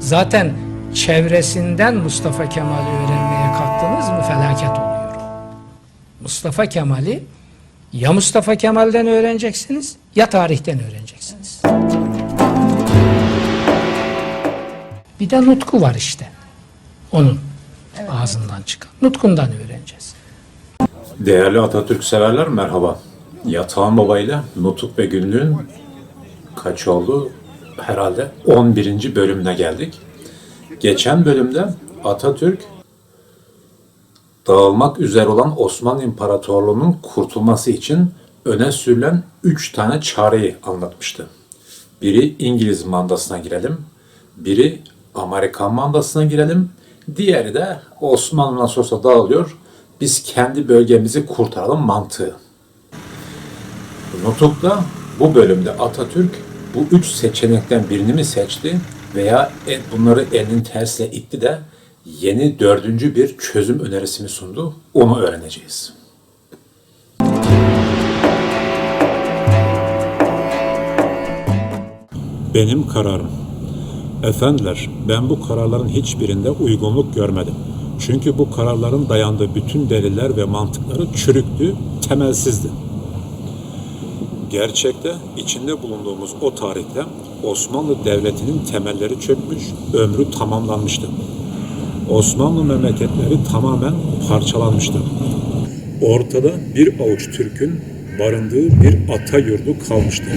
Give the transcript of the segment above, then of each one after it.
Zaten çevresinden Mustafa Kemal'i öğrenmeye kalktınız mı felaket oluyor. Mustafa Kemal'i ya Mustafa Kemal'den öğreneceksiniz ya tarihten öğreneceksiniz. Bir de nutku var işte. Onun ağzından çıkan. Nutkundan öğreneceğiz. Değerli Atatürk severler merhaba. Yatağan Baba ile Nutuk ve Günlüğün kaç oldu? Herhalde 11. bölümüne geldik. Geçen bölümde Atatürk dağılmak üzere olan Osmanlı İmparatorluğu'nun kurtulması için öne sürülen 3 tane çareyi anlatmıştı. Biri İngiliz mandasına girelim, biri Amerikan mandasına girelim, diğeri de Osmanlı nasıl olsa dağılıyor, biz kendi bölgemizi kurtaralım mantığı. Nutuk'ta bu bölümde Atatürk bu üç seçenekten birini mi seçti veya e- bunları elinin tersine itti de yeni dördüncü bir çözüm önerisini sundu. Onu öğreneceğiz. Benim kararım. Efendiler, ben bu kararların hiçbirinde uygunluk görmedim. Çünkü bu kararların dayandığı bütün deliller ve mantıkları çürüktü, temelsizdi. Gerçekte içinde bulunduğumuz o tarihte Osmanlı Devleti'nin temelleri çökmüş, ömrü tamamlanmıştı. Osmanlı memleketleri tamamen parçalanmıştı. Ortada bir avuç Türk'ün barındığı bir ata yurdu kalmıştı.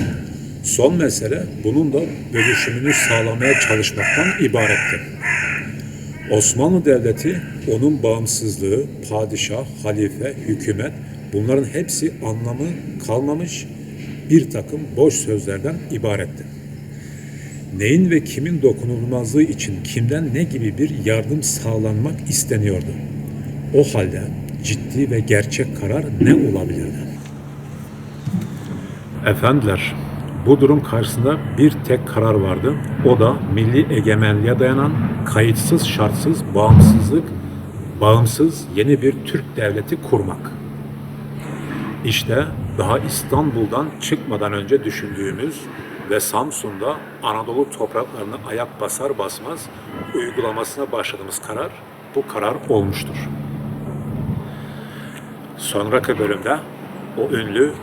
Son mesele bunun da bölüşümünü sağlamaya çalışmaktan ibaretti. Osmanlı Devleti, onun bağımsızlığı, padişah, halife, hükümet bunların hepsi anlamı kalmamış bir takım boş sözlerden ibaretti. Neyin ve kimin dokunulmazlığı için kimden ne gibi bir yardım sağlanmak isteniyordu? O halde ciddi ve gerçek karar ne olabilirdi? Efendiler, bu durum karşısında bir tek karar vardı. O da milli egemenliğe dayanan kayıtsız şartsız bağımsızlık, bağımsız yeni bir Türk devleti kurmak. İşte daha İstanbul'dan çıkmadan önce düşündüğümüz ve Samsun'da Anadolu topraklarına ayak basar basmaz uygulamasına başladığımız karar bu karar olmuştur. Sonraki bölümde o ünlü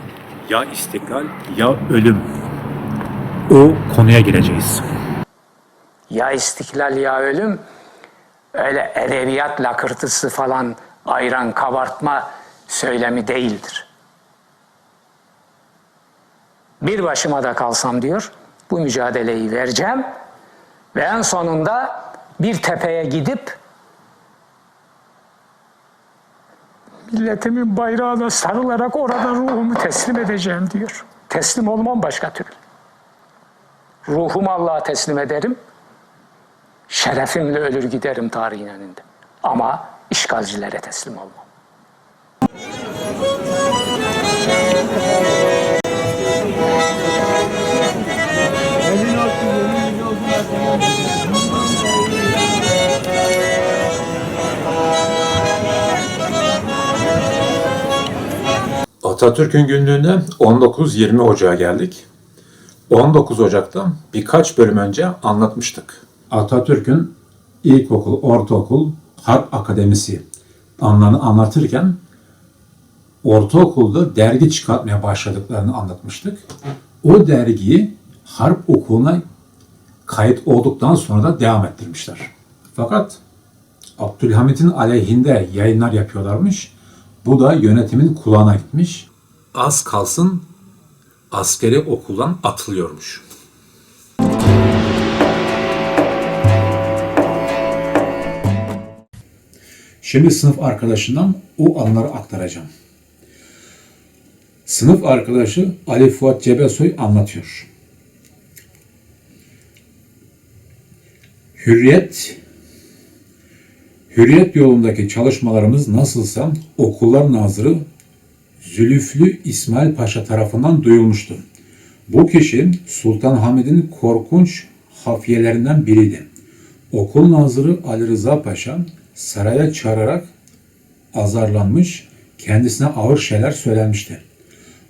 ya istiklal ya ölüm o konuya gireceğiz. Ya istiklal ya ölüm öyle edebiyat lakırtısı falan ayran kabartma söylemi değildir. Bir başıma da kalsam diyor bu mücadeleyi vereceğim ve en sonunda bir tepeye gidip milletimin bayrağına sarılarak orada ruhumu teslim edeceğim diyor. Teslim olmam başka türlü. Ruhumu Allah'a teslim ederim. Şerefimle ölür giderim tarihin önünde. Ama işgalcilere teslim olmam. Atatürk'ün günlüğüne 19-20 Ocağı geldik. 19 Ocak'ta birkaç bölüm önce anlatmıştık. Atatürk'ün ilkokul, ortaokul, harp akademisi anlarını anlatırken ortaokulda dergi çıkartmaya başladıklarını anlatmıştık. O dergiyi harp okuluna kayıt olduktan sonra da devam ettirmişler. Fakat Abdülhamit'in aleyhinde yayınlar yapıyorlarmış. Bu da yönetimin kulağına gitmiş. Az kalsın askeri okuldan atılıyormuş. Şimdi sınıf arkadaşından o anları aktaracağım. Sınıf arkadaşı Ali Fuat Cebesoy anlatıyor. Hürriyet Hürriyet yolundaki çalışmalarımız nasılsa okullar nazırı Zülüflü İsmail Paşa tarafından duyulmuştu. Bu kişi Sultan Hamid'in korkunç hafiyelerinden biriydi. Okul nazırı Ali Rıza Paşa saraya çağırarak azarlanmış, kendisine ağır şeyler söylenmişti.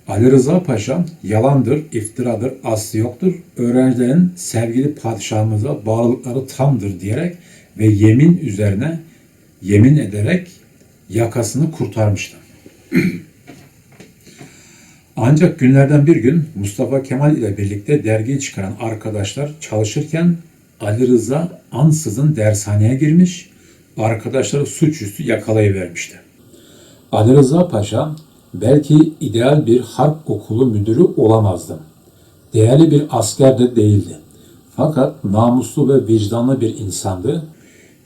Ali Rıza Paşa yalandır, iftiradır, aslı yoktur. Öğrencilerin sevgili padişahımıza bağlılıkları tamdır diyerek ve yemin üzerine yemin ederek yakasını kurtarmıştı. Ancak günlerden bir gün Mustafa Kemal ile birlikte dergiyi çıkaran arkadaşlar çalışırken Ali Rıza ansızın dershaneye girmiş, arkadaşları suçüstü yakalayıvermişti. Ali Rıza Paşa belki ideal bir harp okulu müdürü olamazdı. Değerli bir asker de değildi. Fakat namuslu ve vicdanlı bir insandı.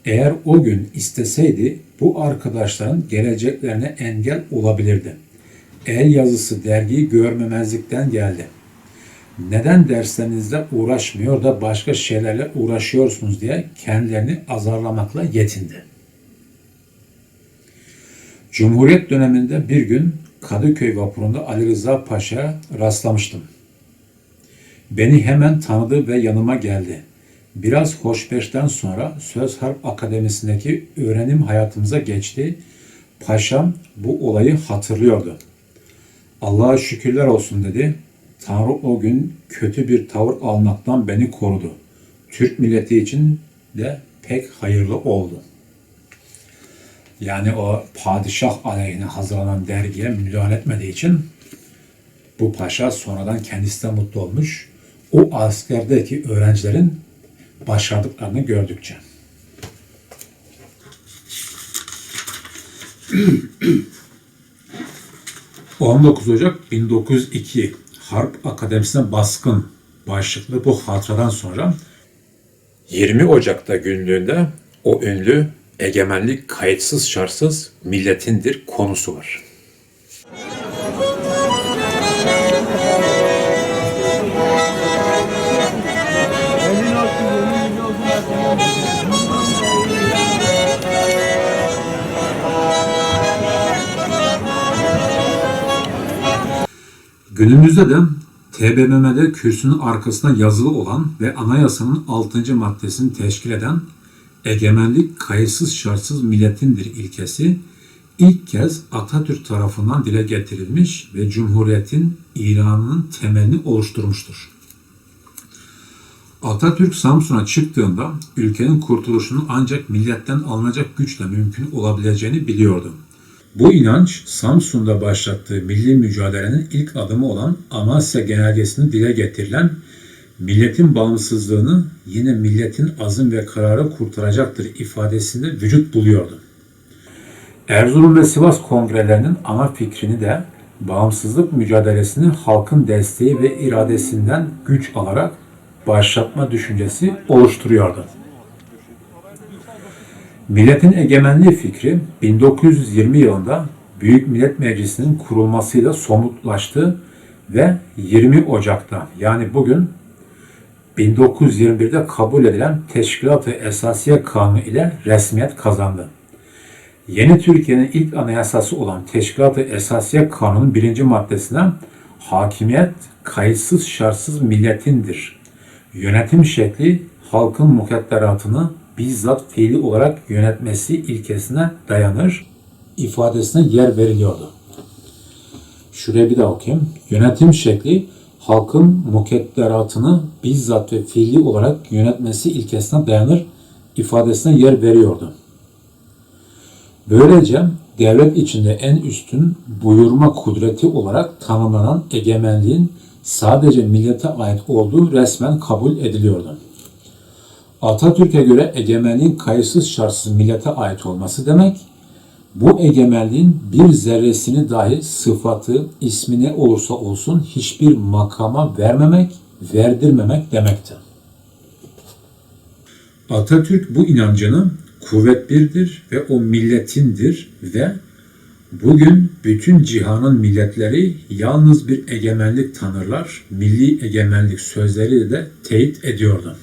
Eğer o gün isteseydi bu arkadaşların geleceklerine engel olabilirdi. El yazısı dergiyi görmemezlikten geldi. Neden derslerinizle uğraşmıyor da başka şeylerle uğraşıyorsunuz diye kendilerini azarlamakla yetindi. Cumhuriyet döneminde bir gün Kadıköy vapurunda Ali Rıza Paşa'ya rastlamıştım. Beni hemen tanıdı ve yanıma geldi. Biraz hoşbeşten sonra Söz Harp Akademisi'ndeki öğrenim hayatımıza geçti. Paşam bu olayı hatırlıyordu. Allah'a şükürler olsun dedi. Tanrı o gün kötü bir tavır almaktan beni korudu. Türk milleti için de pek hayırlı oldu. Yani o padişah aleyhine hazırlanan dergiye müdahale etmediği için bu paşa sonradan kendisi de mutlu olmuş. O askerdeki öğrencilerin başardıklarını gördükçe. ...19 Ocak 1902 Harp Akademisi'ne baskın başlıklı bu hatıradan sonra 20 Ocak'ta günlüğünde o ünlü egemenlik kayıtsız şartsız milletindir konusu var. Günümüzde de TBMM'de kürsünün arkasında yazılı olan ve anayasanın 6. maddesini teşkil eden egemenlik kayıtsız şartsız milletindir ilkesi ilk kez Atatürk tarafından dile getirilmiş ve Cumhuriyet'in ilanının temelini oluşturmuştur. Atatürk Samsun'a çıktığında ülkenin kurtuluşunun ancak milletten alınacak güçle mümkün olabileceğini biliyordu. Bu inanç Samsun'da başlattığı milli mücadelenin ilk adımı olan Amasya Genelgesi'ni dile getirilen milletin bağımsızlığını yine milletin azim ve kararı kurtaracaktır ifadesinde vücut buluyordu. Erzurum ve Sivas kongrelerinin ana fikrini de bağımsızlık mücadelesini halkın desteği ve iradesinden güç alarak başlatma düşüncesi oluşturuyordu. Milletin egemenliği fikri 1920 yılında Büyük Millet Meclisi'nin kurulmasıyla somutlaştı ve 20 Ocak'ta yani bugün 1921'de kabul edilen Teşkilat-ı Esasiye Kanunu ile resmiyet kazandı. Yeni Türkiye'nin ilk anayasası olan Teşkilat-ı Esasiye Kanunu'nun birinci maddesine hakimiyet kayıtsız şartsız milletindir. Yönetim şekli halkın mukadderatını bizzat fiili olarak yönetmesi ilkesine dayanır ifadesine yer veriliyordu. Şuraya bir daha okuyayım. Yönetim şekli halkın mukadderatını bizzat ve fiili olarak yönetmesi ilkesine dayanır ifadesine yer veriyordu. Böylece devlet içinde en üstün buyurma kudreti olarak tanımlanan egemenliğin sadece millete ait olduğu resmen kabul ediliyordu. Atatürk'e göre egemenliğin kayıtsız şartsız millete ait olması demek, bu egemenliğin bir zerresini dahi sıfatı, ismi ne olursa olsun hiçbir makama vermemek, verdirmemek demektir. Atatürk bu inancını kuvvet birdir ve o milletindir ve bugün bütün cihanın milletleri yalnız bir egemenlik tanırlar, milli egemenlik sözleriyle de teyit ediyordu.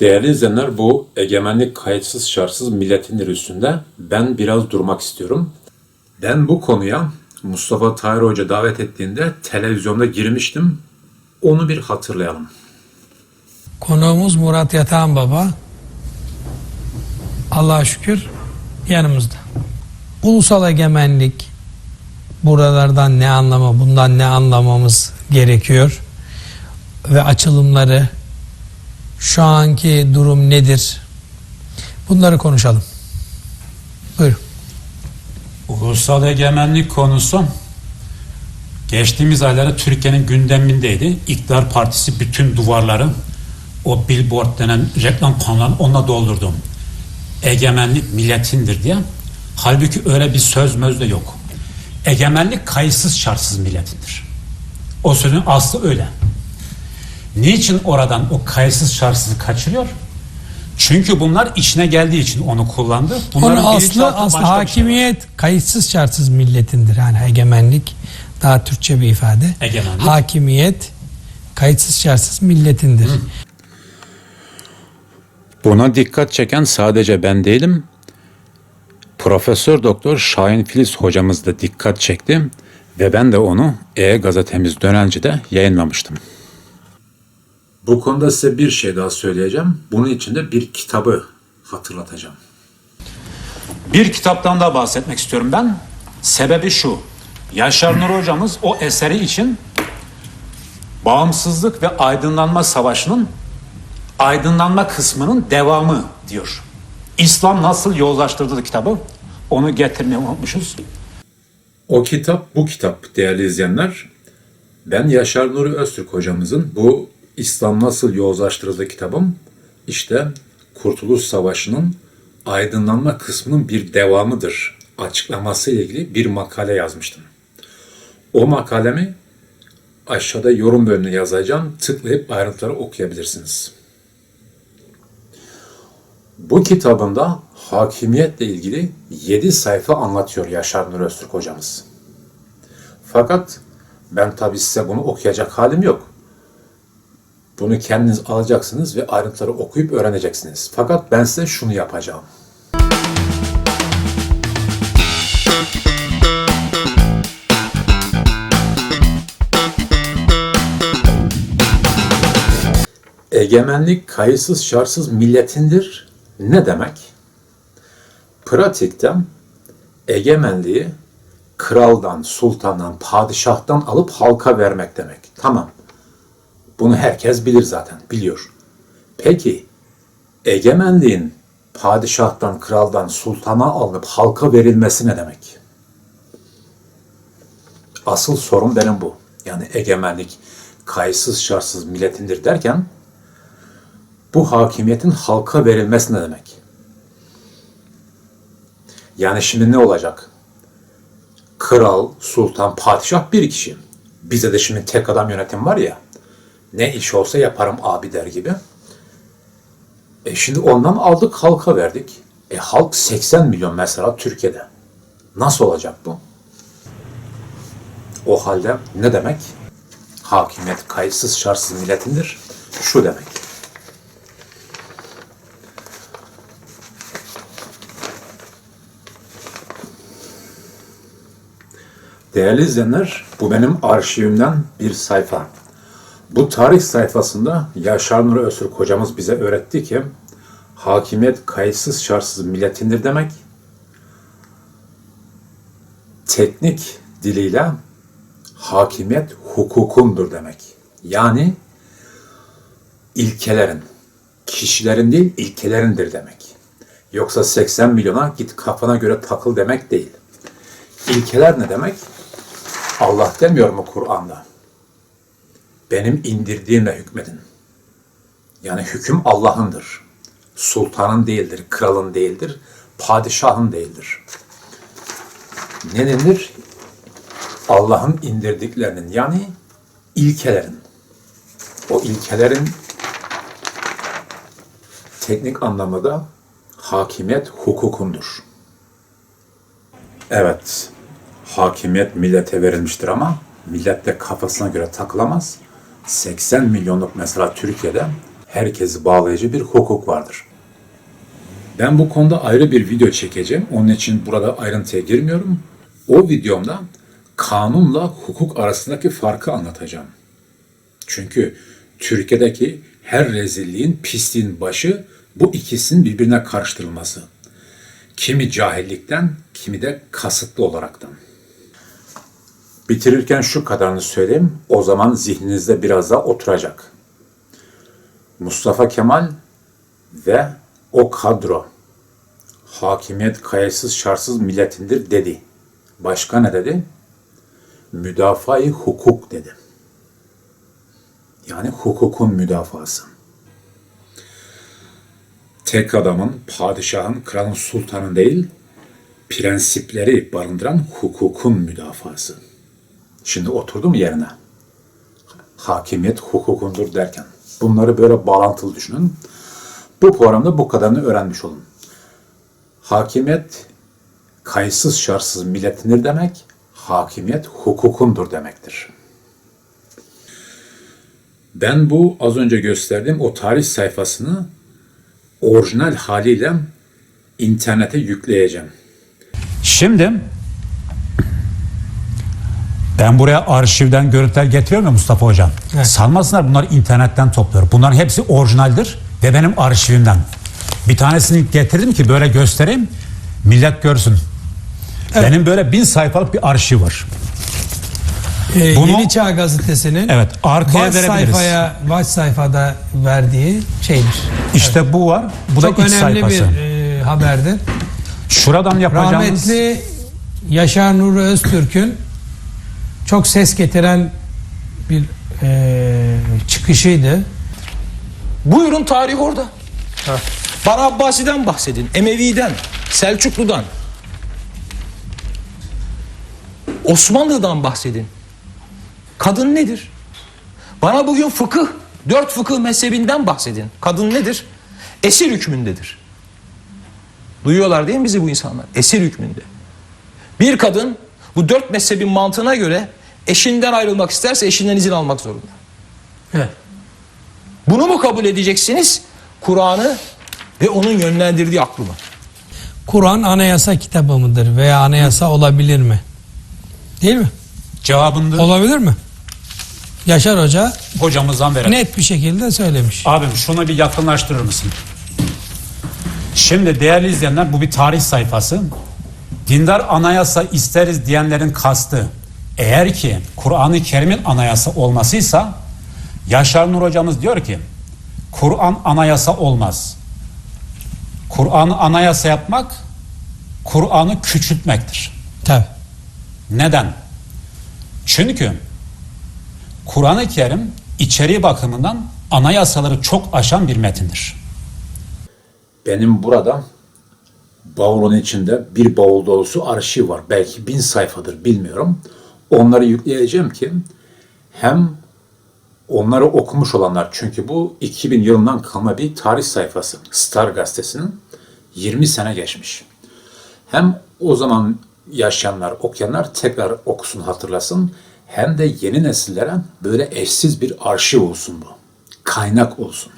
Değerli izleyenler bu egemenlik kayıtsız şartsız milletindir üstünde ben biraz durmak istiyorum. Ben bu konuya Mustafa Tahir Hoca davet ettiğinde televizyonda girmiştim. Onu bir hatırlayalım. Konuğumuz Murat Yatağan Baba. Allah'a şükür yanımızda. Ulusal egemenlik buralardan ne anlama, bundan ne anlamamız gerekiyor ve açılımları şu anki durum nedir? Bunları konuşalım. Buyurun. Ulusal egemenlik konusu geçtiğimiz aylarda Türkiye'nin gündemindeydi. İktidar Partisi bütün duvarları o billboard denen reklam panolarını onunla doldurdu. Egemenlik milletindir diye. Halbuki öyle bir söz möz de yok. Egemenlik kayıtsız şartsız milletindir. O sözün aslı öyle. Niçin oradan o kayıtsız şartsızı kaçırıyor? Çünkü bunlar içine geldiği için onu kullandı. Bunların bilinçaltı aslı, aslı şey. hakimiyet kayıtsız şartsız milletindir. Yani egemenlik daha Türkçe bir ifade. Egemenlik. Hakimiyet kayıtsız şartsız milletindir. Buna dikkat çeken sadece ben değilim. Profesör Doktor Şahin Filiz hocamız da dikkat çekti ve ben de onu E gazetemiz Dönenci'de yayınlamıştım. Bu konuda size bir şey daha söyleyeceğim. Bunun için de bir kitabı hatırlatacağım. Bir kitaptan da bahsetmek istiyorum ben. Sebebi şu. Yaşar Nur hocamız o eseri için bağımsızlık ve aydınlanma savaşının aydınlanma kısmının devamı diyor. İslam nasıl yozlaştırdı kitabı? Onu getirmeyi unutmuşuz. O kitap bu kitap değerli izleyenler. Ben Yaşar Nuri Öztürk hocamızın bu İslam Nasıl Yozlaştırıldı kitabım işte Kurtuluş Savaşı'nın aydınlanma kısmının bir devamıdır açıklaması ile ilgili bir makale yazmıştım. O makalemi aşağıda yorum bölümüne yazacağım. Tıklayıp ayrıntıları okuyabilirsiniz. Bu kitabında hakimiyetle ilgili 7 sayfa anlatıyor Yaşar Nur Öztürk hocamız. Fakat ben tabii size bunu okuyacak halim yok. Bunu kendiniz alacaksınız ve ayrıntıları okuyup öğreneceksiniz. Fakat ben size şunu yapacağım. Egemenlik kayıtsız şartsız milletindir. Ne demek? Pratikte egemenliği kraldan, sultandan, padişahtan alıp halka vermek demek. Tamam. Bunu herkes bilir zaten, biliyor. Peki egemenliğin padişahtan, kraldan, sultana alınıp halka verilmesi ne demek? Asıl sorun benim bu. Yani egemenlik kayıtsız şartsız milletindir derken bu hakimiyetin halka verilmesi ne demek? Yani şimdi ne olacak? Kral, sultan, padişah bir kişi. Bize de şimdi tek adam yönetim var ya. Ne iş olsa yaparım abi der gibi. E şimdi ondan aldık halka verdik. E halk 80 milyon mesela Türkiye'de. Nasıl olacak bu? O halde ne demek? Hakimiyet kayıtsız şartsız milletindir. Şu demek. Değerli izleyenler, bu benim arşivimden bir sayfa. Bu tarih sayfasında Yaşar Nuri Öztürk hocamız bize öğretti ki hakimiyet kayıtsız şartsız milletindir demek. Teknik diliyle hakimiyet hukukundur demek. Yani ilkelerin, kişilerin değil ilkelerindir demek. Yoksa 80 milyona git kafana göre takıl demek değil. İlkeler ne demek? Allah demiyor mu Kur'an'da? Benim indirdiğimle hükmedin. Yani hüküm Allah'ındır. Sultanın değildir, kralın değildir, padişahın değildir. Ne denir? Allah'ın indirdiklerinin yani ilkelerin. O ilkelerin teknik anlamı da hakimiyet hukukundur. Evet, hakimiyet millete verilmiştir ama millet de kafasına göre takılamaz. 80 milyonluk mesela Türkiye'de herkesi bağlayıcı bir hukuk vardır. Ben bu konuda ayrı bir video çekeceğim. Onun için burada ayrıntıya girmiyorum. O videomda kanunla hukuk arasındaki farkı anlatacağım. Çünkü Türkiye'deki Her rezilliğin, pisliğin başı bu ikisinin birbirine karıştırılması. Kimi cahillikten, kimi de kasıtlı olaraktan. Bitirirken şu kadarını söyleyeyim, o zaman zihninizde biraz daha oturacak. Mustafa Kemal ve o kadro hakimiyet kayıtsız şartsız milletindir dedi. Başka ne dedi? Müdafaa-i hukuk dedi. Yani hukukun müdafası. Tek adamın, padişahın, kralın, sultanın değil, prensipleri barındıran hukukun müdafası. Şimdi oturdu mu yerine? Hakimiyet hukukundur derken. Bunları böyle bağlantılı düşünün. Bu programda bu kadarını öğrenmiş olun. Hakimiyet kayıtsız şartsız milletindir demek, hakimiyet hukukundur demektir. Ben bu az önce gösterdiğim o tarih sayfasını orijinal haliyle internete yükleyeceğim. Şimdi ben buraya arşivden görüntüler getiriyorum ya Mustafa Hocam. Evet. Sanmasınlar bunlar internetten topluyor. Bunların hepsi orijinaldir ve benim arşivimden. Bir tanesini getirdim ki böyle göstereyim. Millet görsün. Benim böyle bin sayfalık bir arşiv var. Ee, Bunu- Yeni Çağ Gazetesi'nin Evet, arkaya baş sayfaya baş sayfada verdiği şeydir. İşte bu var. Bu Çok da iç önemli sayfası. bir e, haberdir. Şuradan yapacağımız Rahmetli Yaşar Nuri Öztürk'ün çok ses getiren bir e, çıkışıydı. Buyurun tarih orada. Bana Abbasi'den bahsedin. Emevi'den, Selçuklu'dan. Osmanlı'dan bahsedin. Kadın nedir? Bana bugün fıkıh, dört fıkıh mezhebinden bahsedin. Kadın nedir? Esir hükmündedir. Duyuyorlar değil mi bizi bu insanlar? Esir hükmünde. Bir kadın bu dört mezhebin mantığına göre eşinden ayrılmak isterse eşinden izin almak zorunda. Evet. Bunu mu kabul edeceksiniz? Kur'an'ı ve onun yönlendirdiği aklı mı? Kur'an anayasa kitabı mıdır veya anayasa olabilir mi? Değil mi? cevabını Olabilir mi? Yaşar Hoca hocamızdan verelim. net bir şekilde söylemiş. Abim şunu bir yakınlaştırır mısın? Şimdi değerli izleyenler bu bir tarih sayfası. Dindar anayasa isteriz diyenlerin kastı eğer ki Kur'an-ı Kerim'in anayasa olmasıysa Yaşar Nur hocamız diyor ki Kur'an anayasa olmaz. Kur'an'ı anayasa yapmak Kur'an'ı küçültmektir. Tabii. Neden? Çünkü Kur'an-ı Kerim içeriği bakımından anayasaları çok aşan bir metindir. Benim burada bavulun içinde bir bavul dolusu arşiv var. Belki bin sayfadır bilmiyorum. Onları yükleyeceğim ki hem onları okumuş olanlar çünkü bu 2000 yılından kalma bir tarih sayfası. Star gazetesinin 20 sene geçmiş. Hem o zaman yaşayanlar, okuyanlar tekrar okusun, hatırlasın. Hem de yeni nesillere böyle eşsiz bir arşiv olsun bu. Kaynak olsun.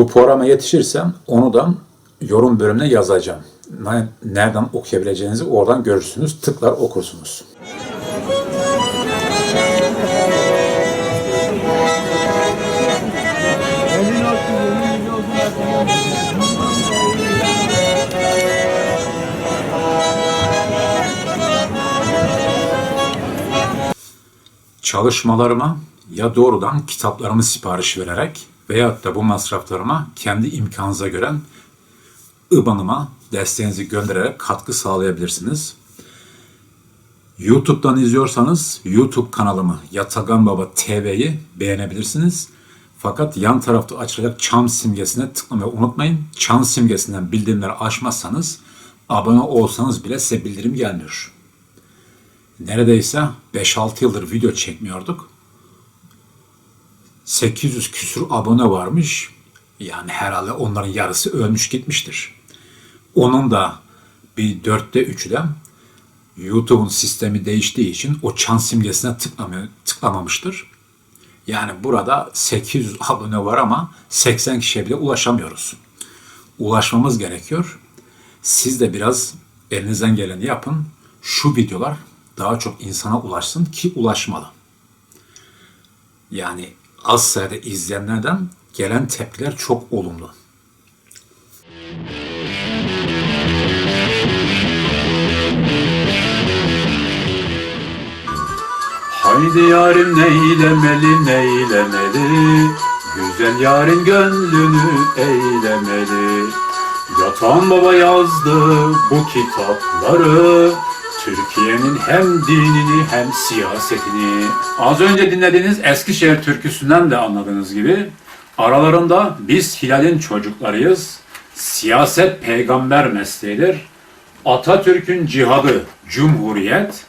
Bu programa yetişirsem onu da yorum bölümüne yazacağım. Ne- Nereden okuyabileceğinizi oradan görürsünüz. Tıklar okursunuz. Çalışmalarıma ya doğrudan kitaplarımı sipariş vererek veyahut da bu masraflarıma kendi imkanınıza göre IBAN'ıma desteğinizi göndererek katkı sağlayabilirsiniz. YouTube'dan izliyorsanız YouTube kanalımı Yatagan Baba TV'yi beğenebilirsiniz. Fakat yan tarafta açılacak çan simgesine tıklamayı unutmayın. Çan simgesinden bildirimleri açmazsanız abone olsanız bile size bildirim gelmiyor. Neredeyse 5-6 yıldır video çekmiyorduk. 800 küsur abone varmış. Yani herhalde onların yarısı ölmüş gitmiştir. Onun da bir dörtte üçü de YouTube'un sistemi değiştiği için o çan simgesine tıklamamıştır. Yani burada 800 abone var ama 80 kişiye bile ulaşamıyoruz. Ulaşmamız gerekiyor. Siz de biraz elinizden geleni yapın. Şu videolar daha çok insana ulaşsın ki ulaşmalı. Yani az sayıda izleyenlerden gelen tepkiler çok olumlu. Haydi yarim neylemeli neylemeli. Güzel yarın gönlünü eylemeli. Yatan baba yazdı bu kitapları Türkiye'nin hem dinini hem siyasetini. Az önce dinlediğiniz Eskişehir türküsünden de anladığınız gibi Aralarında biz Hilal'in çocuklarıyız. Siyaset peygamber mesleğidir. Atatürk'ün cihadı Cumhuriyet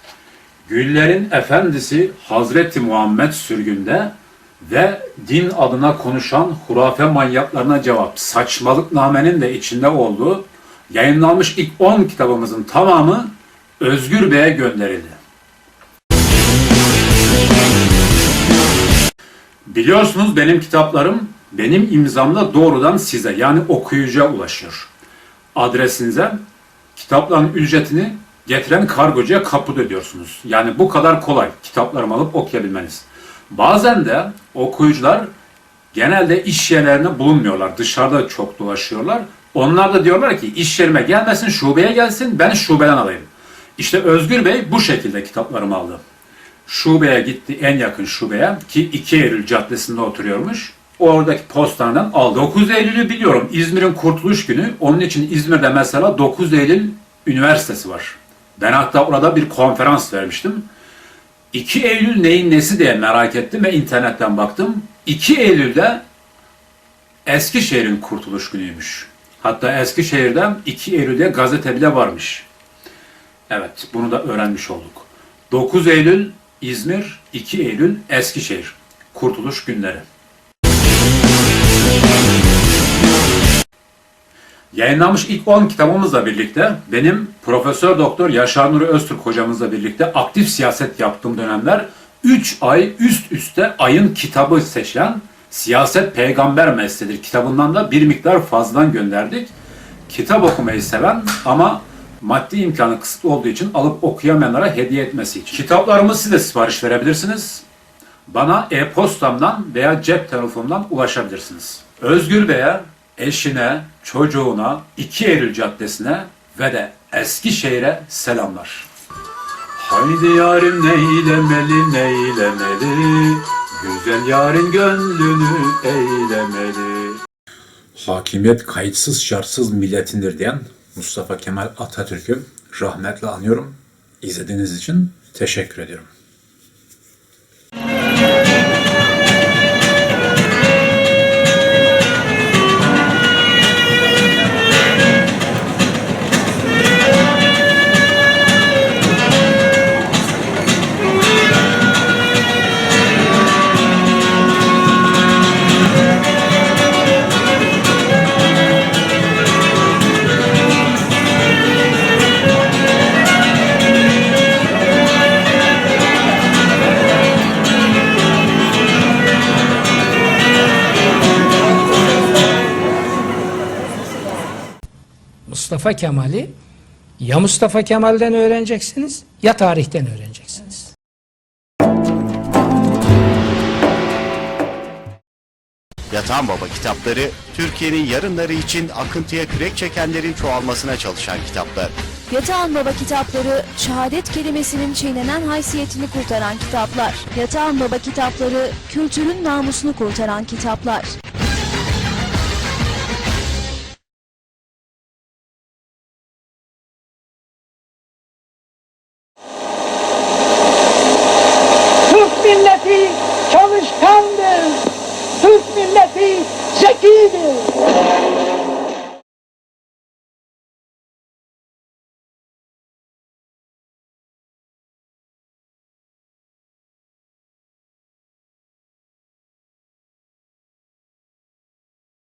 Güllerin efendisi Hazreti Muhammed sürgünde ve din adına konuşan hurafe manyaklarına cevap saçmalık namenin de içinde olduğu yayınlanmış ilk 10 kitabımızın tamamı Özgür Bey'e gönderildi. Biliyorsunuz benim kitaplarım benim imzamla doğrudan size yani okuyucuya ulaşıyor. Adresinize kitapların ücretini getiren kargocuya kaput ediyorsunuz. Yani bu kadar kolay kitaplarımı alıp okuyabilmeniz. Bazen de okuyucular genelde iş yerlerinde bulunmuyorlar. Dışarıda çok dolaşıyorlar. Onlar da diyorlar ki iş yerime gelmesin şubeye gelsin ben şubeden alayım. İşte Özgür Bey bu şekilde kitaplarımı aldı. Şubeye gitti en yakın şubeye ki 2 Eylül Caddesi'nde oturuyormuş. Oradaki postaneden aldı. 9 Eylül'ü biliyorum. İzmir'in kurtuluş günü. Onun için İzmir'de mesela 9 Eylül Üniversitesi var. Ben hatta orada bir konferans vermiştim. 2 Eylül neyin nesi diye merak ettim ve internetten baktım. 2 Eylül'de Eskişehir'in kurtuluş günüymüş. Hatta Eskişehir'de 2 Eylül'de gazete bile varmış. Evet, bunu da öğrenmiş olduk. 9 Eylül İzmir, 2 Eylül Eskişehir. Kurtuluş günleri. Yayınlanmış ilk 10 kitabımızla birlikte benim Profesör Doktor Yaşar Nuri Öztürk hocamızla birlikte aktif siyaset yaptığım dönemler 3 ay üst üste ayın kitabı seçilen Siyaset Peygamber Mesleğidir kitabından da bir miktar fazladan gönderdik. Kitap okumayı seven ama maddi imkanı kısıtlı olduğu için alıp okuyamayanlara hediye etmesi için. Kitaplarımı siz de sipariş verebilirsiniz. Bana e-postamdan veya cep telefonundan ulaşabilirsiniz. Özgür Bey'e, eşine, çocuğuna, 2 Eylül Caddesi'ne ve de Eskişehir'e selamlar. Haydi yarim neylemeli neylemeli Güzel yarın gönlünü eylemeli Hakimiyet kayıtsız şartsız milletindir diyen Mustafa Kemal Atatürk'ü rahmetle anıyorum. İzlediğiniz için teşekkür ediyorum. Mustafa Kemal'i ya Mustafa Kemal'den öğreneceksiniz ya tarihten öğreneceksiniz. Yatan Baba kitapları Türkiye'nin yarınları için akıntıya kürek çekenlerin çoğalmasına çalışan kitaplar. Yatağan Baba kitapları, şehadet kelimesinin çiğnenen haysiyetini kurtaran kitaplar. Yatağan Baba kitapları, kültürün namusunu kurtaran kitaplar.